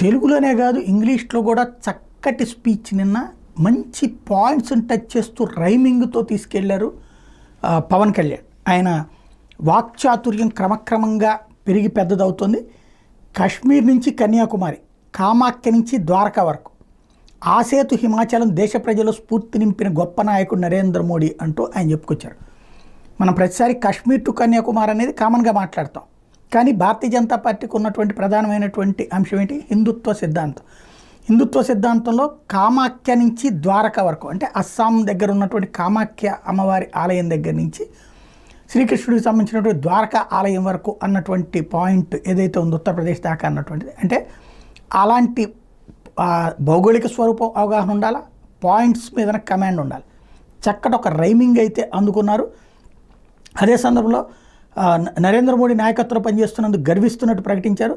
తెలుగులోనే కాదు ఇంగ్లీష్లో కూడా చక్కటి స్పీచ్ నిన్న మంచి పాయింట్స్ని టచ్ చేస్తూ రైమింగ్తో తీసుకెళ్ళారు పవన్ కళ్యాణ్. ఆయన వాక్చాతుర్యం క్రమక్రమంగా పెరిగి పెద్దదవుతుంది. కాశ్మీర్ నుంచి కన్యాకుమారి కామాఖ్య నుంచి ద్వారకా వరకు. ఆసేతు హిమాచలం దేశ ప్రజల స్ఫూర్తి నింపిన గొప్ప నాయకుడు నరేంద్ర మోడీ అంటూ ఆయన చెప్పుకొచ్చారు. మనం ప్రతిసారి కాశ్మీర్ టు కన్యాకుమారి అనేది కామన్గా మాట్లాడతాం. కానీ భారతీయ జనతా పార్టీకి ఉన్నటువంటి ప్రధానమైనటువంటి అంశం ఏంటి? హిందుత్వ సిద్ధాంతం. హిందుత్వ సిద్ధాంతంలో కామాఖ్య నుంచి ద్వారక వరకు అంటే అస్సాం దగ్గర ఉన్నటువంటి కామాఖ్య అమ్మవారి ఆలయం దగ్గర నుంచి శ్రీకృష్ణుడికి సంబంధించినటువంటి ద్వారకా ఆలయం వరకు అన్నటువంటి పాయింట్ ఏదైతే ఉందో ఉత్తరప్రదేశ్ దాకా అన్నటువంటిది. అంటే అలాంటి భౌగోళిక స్వరూపం అవగాహన ఉండాలా? పాయింట్స్ మీద కమాండ్ ఉండాలి. చక్కటి ఒక రైమింగ్ అయితే అందుకున్నారు. అదే సందర్భంలో నరేంద్ర మోడీ నాయకత్వం పనిచేస్తున్నందుకు గర్విస్తున్నట్టు ప్రకటించారు.